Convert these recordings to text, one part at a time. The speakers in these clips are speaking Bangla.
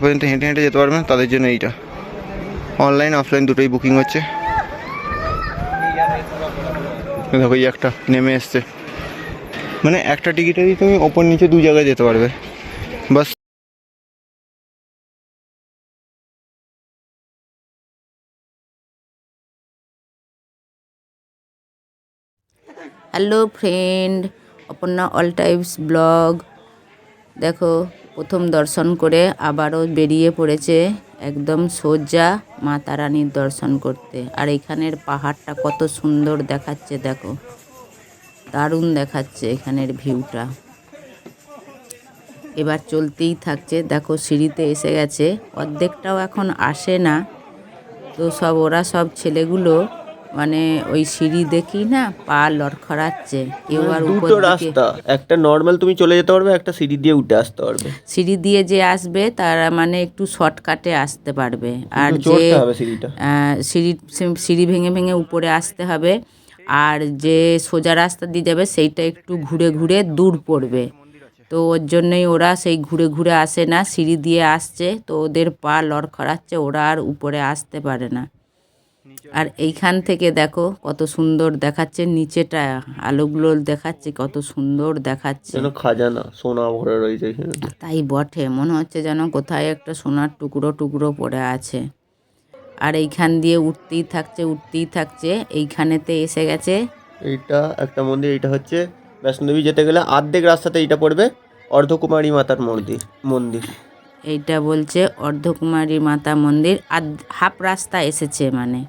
পর্যন্ত হেঁটে হেঁটে যেতে পারবেন তাদের জন্য এইটা। অনলাইন অফলাইন দুটোই বুকিং হচ্ছে। দেখো, এই একটা নেমে এসছে। মানে একটা টিকিটেরই তুমি ওপর নিচে দু জায়গায় যেতে পারবে। বাস। Hello friend Aparna all types vlog দেখো প্রথম দর্শন করে আবারও বেরিয়ে পড়েছে একদম সোজা মা তারানীর দর্শন করতে। আর এখানের পাহাড়টা কত সুন্দর দেখাচ্ছে, দেখো। দারুণ দেখাচ্ছে এখানের ভিউটা। এবার চলতেই থাকছে। দেখো, সিঁড়িতে এসে গেছে। অর্ধেকটাও এখন আসে না। তো সব, ওরা সব ছেলেগুলো মানে ওই সিঁড়ি দেখি না পা লড়খড়াচ্ছে। কেউ আর উপর দুটো রাস্তা। একটা নর্মাল তুমি চলে যেতে পারবে একটা সিঁড়ি দিয়ে উঠে আসতে পারবে। সিঁড়ি দিয়ে যে আসবে তারা মানে একটু শর্টকাটে আসতে পারবে। আর যে সিঁড়িটা। সিঁড়ি সিঁড়ি ভেঙে ভেঙে উপরে আসতে হবে। আর যে সোজা রাস্তা দিয়ে যাবে সেইটা একটু ঘুরে ঘুরে দূর পড়বে। তো ওর জন্যই ওরা সেই ঘুরে ঘুরে আসে না সিঁড়ি দিয়ে আসছে। তো ওদের পা লড়খড়াচ্ছে ওরা আর উপরে আসতে পারে না। আর এইখান থেকে দেখো কত সুন্দর দেখাচ্ছে নিচেটা আলোগুলো দেখাচ্ছে কত সুন্দর দেখাচ্ছে। যেন খাজানা সোনা ভরে রয়েছে তাই বটে মনে হচ্ছে যেন কোথায় একটা সোনার টুকরো টুকরো পড়ে আছে। আর এইখান দিয়ে উঠতেই থাকছে উঠতেই থাকছে এইখানেতে এসে গেছে। এইটা একটা মন্দির এইটা হচ্ছে বৈষ্ণদেবী যেতে গেলে অর্ধেক রাস্তাতে এইটা পড়বে অর্ধকুমারী মাতার মন্দির মন্দির। এইটা বলছে অর্ধকুমারী মাতা মন্দির আর হাফ রাস্তা এসেছে মানে।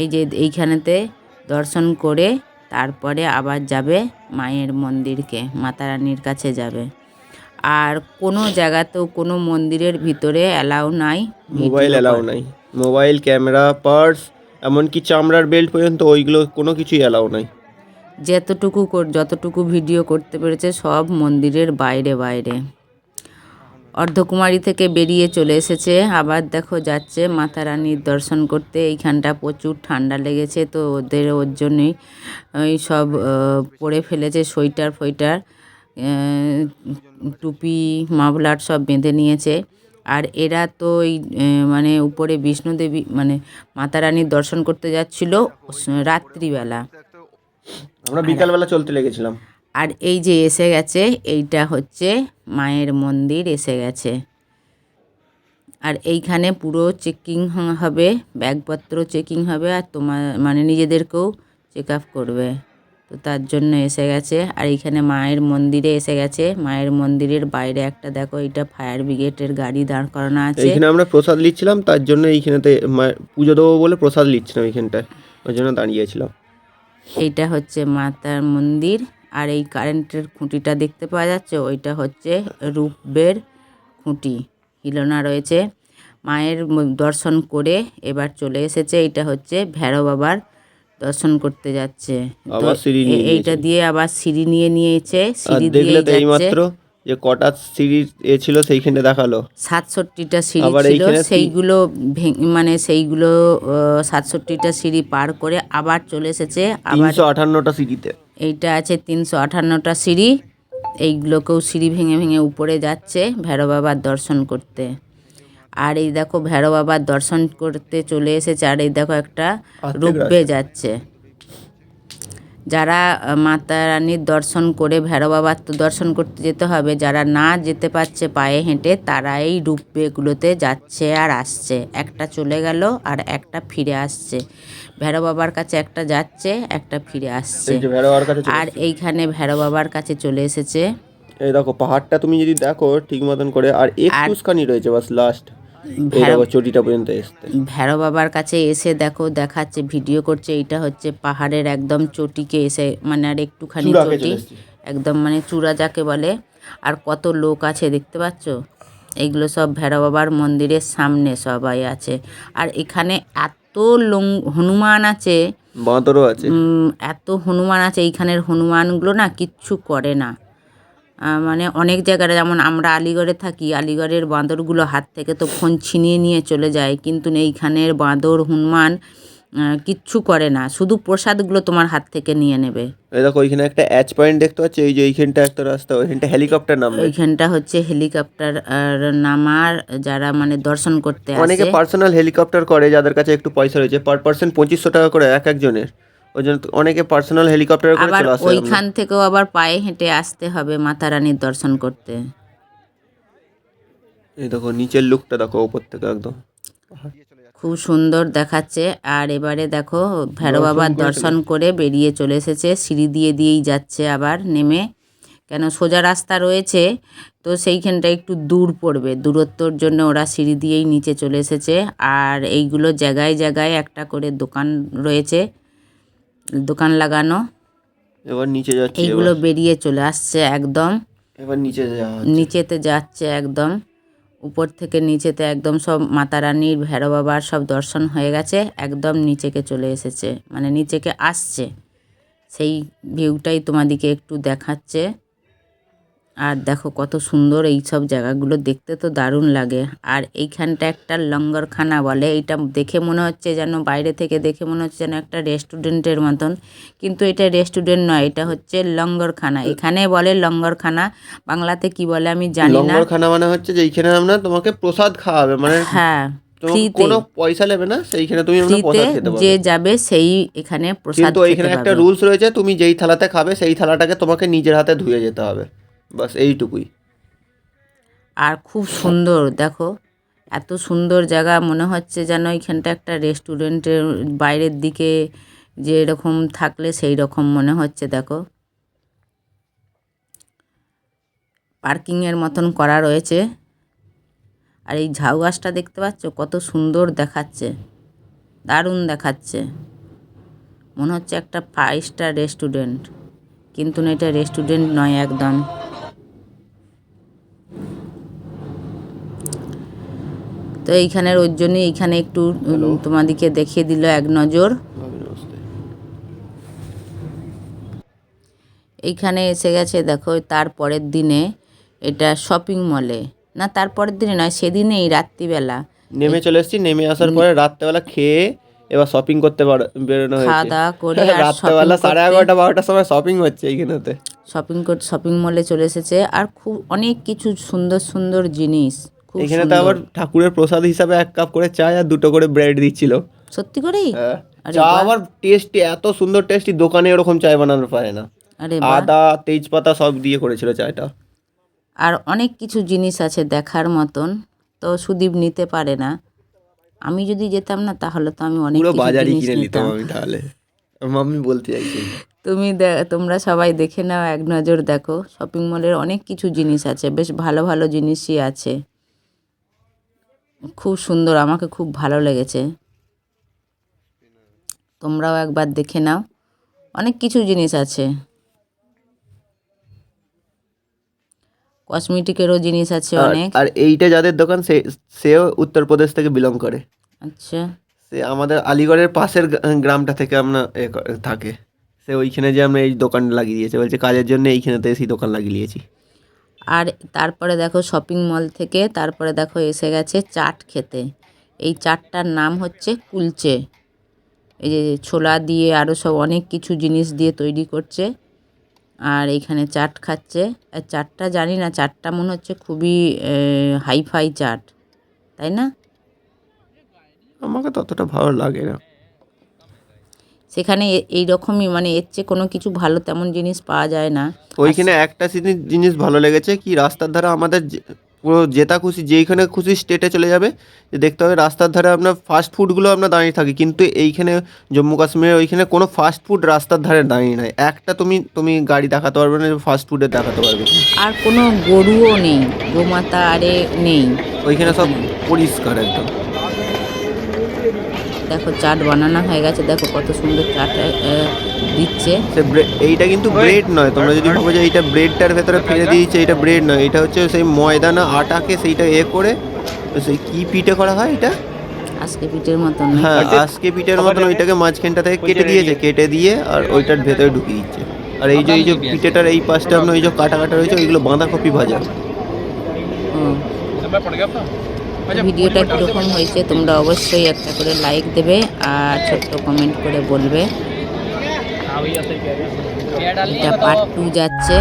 এই যে এইখানেতে দর্শন করে তারপরে আবার যাবে মায়ের মন্দিরকে মাতা রানীর কাছে যাবে। আর কোনো জায়গাতেও কোনো মন্দিরের ভিতরে অ্যালাউ নাই মোবাইল অ্যালাউ নাই। মোবাইল ক্যামেরা পার্স এমনকি চামড়ার বেল্ট পর্যন্ত ওইগুলো কোনো কিছুই অ্যালাউ নাই। যতটুকু যতটুকু ভিডিও করতে পেরেছে সব মন্দিরের বাইরে বাইরে। অর্ধকুমারী থেকে বেরিয়ে চলে এসেছে। আবার দেখো যাচ্ছে মাতা রানীর দর্শন করতে। এইখানটা প্রচুর ঠান্ডা লেগেছে তো ওদের, ওর জন্যই, ওই সব পরে ফেলেছে সোয়েটার ফোয়েটার টুপি, মাফলার সব বেঁধে নিয়েছে। আর এরা তো ওই মানে উপরে বিষ্ণুদেবী মানে মাতা রানীর দর্শন করতে যাচ্ছিল রাত্রিবেলা। আমরা বিকালবেলা চলতে লেগেছিলাম। আর এই যে এসে গেছে এইটা হচ্ছে মায়ের মন্দির এসে গেছে। আর এইখানে পুরো চেকিং হবে ব্যাগপত্র চেকিং হবে আর তোমার মানে নিজেদেরকেও চেক আপ করবে। তো তার জন্য এসে গেছে। আর এইখানে মায়ের মন্দিরে এসে গেছে। মায়ের মন্দিরের বাইরে একটা দেখো এটা ফায়ার ব্রিগেডের গাড়ি দাঁড় করানো আছে। এখানে আমরা প্রসাদ নিচ্ছিলাম তার জন্য এইখানেতে পুজো দেবো বলে প্রসাদ নিচ্ছিলাম এইখানটায়। ওই জন্য দাঁড়িয়েছিলাম। এইটা হচ্ছে মাতার মন্দির। আর এই কারেন্টের খুঁটিটা দেখতে পাওয়া যাচ্ছে ওইটা হচ্ছে রূপবের খুঁটি। হিলোনা রয়েছে। মায়ের দর্শন করে এবার চলে এসেছে এটা হচ্ছে ভেরো বাবার দর্শন করতে যাচ্ছে। এইটা দিয়ে আবার সিঁড়ি নিয়ে নিয়েছে সিঁড়ি দিয়ে যাচ্ছে। যে কটা সিঁড়ি এ ছিল সেইখানে দেখাল। সাতষট্টিটা সিঁড়ি ছিল সেইগুলো মানে সেইগুলো সাতষট্টিটা সিঁড়ি পার করে আবার চলে এসেছে আবার আঠান্নটা সিঁড়িতে। এইটা আছে তিনশো আঠান্নটা সিঁড়ি। এইগুলোকেও সিঁড়ি ভেঙে ভেঙে উপরে যাচ্ছে ভেরো বাবার দর্শন করতে। আর এই দেখো ভেরো বাবার দর্শন করতে চলে এসেছে আর এই দেখো একটা রূপে যাচ্ছে। যারা মাতা রানীর দর্শন করে ভৈরব বাবার তো দর্শন করতে যেতে হবে যারা না যেতে পারছে পায়ে হেঁটে তারা এই রূপবেগুলোতে যাচ্ছে আর আসছে। একটা চলে গেল আর একটা ফিরে আসছে। ভৈরব বাবার কাছে একটা যাচ্ছে একটা ফিরে আসছে। আর এইখানে ভৈরব বাবার কাছে চলে এসেছে। এই দেখো পাহাড়টা তুমি যদি দেখো ঠিক মতন করে আর একটুখানি রয়েছে বাস লাস্ট চটিটা পর্যন্ত ভৈরব বাবার কাছে এসে দেখো দেখাচ্ছে ভিডিও করছে এটা হচ্ছে পাহাড়ের একদম চটিকে এসে মানে আর একটুখানি চটি। একদম মানে চূড়া যাকে বলে। আর কত লোক আছে দেখতে পাচ্ছ? এইগুলো সব ভৈরব বাবার মন্দিরের সামনে সবাই আছে। আর এখানে এত লং হনুমান আছে। বাঁদরও আছে। এত হনুমান আছে এইখানের হনুমানগুলো না কিচ্ছু করে না। মানে অনেক জায়গায় যেমন আমরা আলিগড়ে থাকি আলিগড়ের বাঁদরগুলো হাত থেকে তো ফোন ছিনিয়ে নিয়ে চলে যায় কিন্তু এইখানের বাঁদর হনুমান কিচ্ছু করে না। শুধু প্রসাদগুলো তোমার হাত থেকে নিয়ে নেবে। এই দেখো ওইখানে একটা অ্যাচ পয়েন্ট দেখতে পাচ্ছি এই যে এইখানটা একটা রাস্তা ওইখানটা হেলিকপ্টার নামবে। ওইখানটা হচ্ছে হেলিকপ্টার আর নামার যারা মানে দর্শন করতে অনেকে পার্সোনাল হেলিকপ্টার করে যাদের কাছে একটু পয়সা রয়েছে পার পার্সন পঁচিশশো টাকা করে এক একজনের। ওই জন্য অনেকে পার্সোনাল হেলিকপ্টার করে আবার চলে আসে ওইখান থেকেও আবার পায়ে হেঁটে আসতে হবে মাতা রানীর দর্শন করতে। এই দেখো নিচের লুকটা দেখো ওপর থেকে একদম। খুব সুন্দর দেখাচ্ছে। আর এবারে দেখো ভৈরব বাবার দর্শন করে বেরিয়ে চলে এসেছে সিঁড়ি দিয়ে দিয়েই যাচ্ছে আবার নেমে। কেন সোজা রাস্তা রয়েছে তো সেইখানটা একটু দূর পড়বে। দূরত্বর জন্য ওরা সিঁড়ি দিয়েই নিচে চলে এসেছে। আর এইগুলো জায়গায় জায়গায় একটা করে দোকান রয়েছে। দোকান লাগানো। এবার নিচে যাচ্ছে এইগুলো বেরিয়ে চলে আসছে একদম। এবার নিচে নিচেতে যাচ্ছে একদম। উপর থেকে নিচেতে একদম সব মাতা রানীর ভেড়ো বাবার সব দর্শন হয়ে গেছে। একদম নিচেকে চলে এসেছে। মানে নিচেকে আসছে। সেই ভিউটাই তোমাদিকে একটু দেখাচ্ছে। আর দেখো কত সুন্দর এই সব জায়গাগুলো দেখতে তো দারুণ লাগে। আর এইখানটা একটা লঙ্গরখানা বলে এইটা দেখে মনে হচ্ছে যেন বাইরে থেকে দেখে মনে হচ্ছে যেন একটা রেস্টুরেন্টের মতন। কিন্তু এটা রেস্টুরেন্ট নয় এটা হচ্ছে লঙ্গরখানা। এখানে বলে লঙ্গরখানা বাংলাতে কি বলে আমি জানি না। লঙ্গরখানা মানে হচ্ছে যে এইখানে আমরা তোমাকে প্রসাদ খাওয়াবে মানে হ্যাঁ কোনো পয়সা নেবে না সেইখানে তুমি আমরা প্রসাদ খেতে যে যাবে সেই এখানে প্রসাদ কিন্তু খেতে একটা রুলস রয়েছে তুমি যেই থালাতে খাবে সেই থালাটাকে তোমাকে নিজের হাতে ধুয়ে যেতে হবে। বাস এইটুকুই। আর খুব সুন্দর, দেখো, এত সুন্দর জায়গা, মনে হচ্ছে যেন এখানটা একটা রেস্টুরেন্টের বাইরের দিকে যে এরকম থাকলে সেই রকম মনে হচ্ছে, দেখো। পার্কিংয়ের মতন করা রয়েছে। আর এই ঝাউ গাছটা দেখতে পাচ্ছ, কত সুন্দর দেখাচ্ছে, দারুণ দেখাচ্ছে। মনে হচ্ছে একটা ফাইভ স্টার রেস্টুরেন্ট, কিন্তু না, এটা রেস্টুরেন্ট নয় একদম। তো এইখানের ওর জন্য এইখানে একটু তোমাদেরকে দেখিয়ে দিল এক নজর। এইখানে এসে গেছে দেখো তার পরের দিনে এটা শপিং মলে না তার পরের দিনে নয় সেদিনেই রাত্রিবেলা। নেমে চলে এসেছি নেমে আসার পরে রাত্রেবেলা খেয়ে এবার শপিং করতে বার- বেরোনো খাওয়া দাওয়া করে রাত্রেবেলা সাড়ে এগারোটা বারোটার সময় শপিং হচ্ছে এইখানেতে। শপিং শপিং মলে চলে এসেছে। আর খুব অনেক কিছু সুন্দর সুন্দর জিনিস। এখানে তো আবার ঠাকুরের প্রসাদ হিসাবে এক কাপ করে চা আর দুটো করে ব্রেড দিচ্ছিল। সত্যি করেই? হ্যাঁ। চা আবার টেস্টি এত সুন্দর টেস্টি দোকানে এরকম চায় বানানো পারে না। আদা তেজপাতা সব দিয়ে করেছিল চায়টা আর অনেক কিছু জিনিস আছে দেখার মতন তো সুদীপ নিতে পারে না। আমি যদি যেতাম না তাহলে তো আমি অনেক বাজারই কিনে নিতাম আমি তাহলে। মাম্মি বলতে চাইছি। তুমি তোমরা সবাই দেখে নাও এক নজর দেখো। শপিং মলের অনেক কিছু জিনিস আছে বেশ ভালো ভালো জিনিসই আছে। খুব সুন্দর আমাকে খুব ভালো লেগেছে। তোমরাও একবার দেখে নাও। অনেক কিছু জিনিস আছে। কসমেটিকেরও জিনিস আছে অনেক। আর এইটা যাদের দোকান সে সেও উত্তরপ্রদেশ থেকে বিলং করে। আচ্ছা। সে আমাদের আলিগড়ের পাশের গ্রামটা থেকে আমরা থাকে। সে ওইখানে যে আমরা এই দোকান লাগিয়ে দিয়েছে বলছে কাজের জন্য এইখানেতে এসে দোকান লাগিয়ে দিয়েছি। আর তারপরে দেখো শপিং মল থেকে তারপরে দেখো এসে গেছে চাট খেতে। এই চাটটার নাম হচ্ছে কুলচে। এই যে ছোলা দিয়ে আরও সব অনেক কিছু জিনিস দিয়ে তৈরি করছে। আর এইখানে চাট খাচ্ছে। আর চাটটা জানি না, চাটটা মনে হচ্ছে খুবই হাইফাই চাট, তাই না? আমাকে ততটা ভালো লাগে না। সেখানে এই রকমই মানে এর চেয়ে কোনো কিছু ভালো তেমন জিনিস পাওয়া যায় না। ওইখানে একটা জিনিস- জিনিস ভালো লেগেছে কি রাস্তার ধারে আমাদের পুরো যেটা খুশি যেইখানে খুশি স্টেটে চলে যাবে যে দেখতে হবে রাস্তার ধারে আপনার ফাস্ট ফুডগুলো আমরা দাঁড়িয়ে থাকি। কিন্তু এইখানে জম্মু কাশ্মীরে ওইখানে কোনো ফাস্ট ফুড রাস্তার ধারে দাঁড়িয়ে নাই। একটা তুমি তুমি গাড়ি দেখাতে পারবে না ফাস্ট ফুডে দেখাতে পারবে না। আর কোনো গরুও নেই গোমাতা আরে নেই। ওইখানে সব পরিষ্কার একদম। দেখো চাট বানানো হয়ে গেছে দেখো কত সুন্দর চাট দিচ্ছে। এইটা কিন্তু ব্রেড নয় তোমরা যদি ভাবো যে এইটা ব্রেডটার ভেতরে ফেলে দিয়েছে এটা ব্রেড নয় এটা হচ্ছে সেই ময়দা না আটাকে সেইটা এ করে সেই কি পিঠে করা হয় এটা? আজকে পিঠের মতন হ্যাঁ আজকে পিঠের মতন ওইটাকে মাঝখানটা থেকে কেটে দিয়েছে কেটে দিয়ে আর ওইটার ভেতরে ঢুকিয়ে দিচ্ছে। আর এই যে এই যে পিঠেটার এই পাশটা আপনার ওই যে কাটা কাটা রয়েছে ওইগুলো বাঁধাকপি ভাজা। ও। ভিডিওটা কীরকম হয়েছে তোমরা অবশ্যই একটা করে লাইক দেবে আর ছোট্ট কমেন্ট করে বলবে। এটা পার্ট টু যাচ্ছে।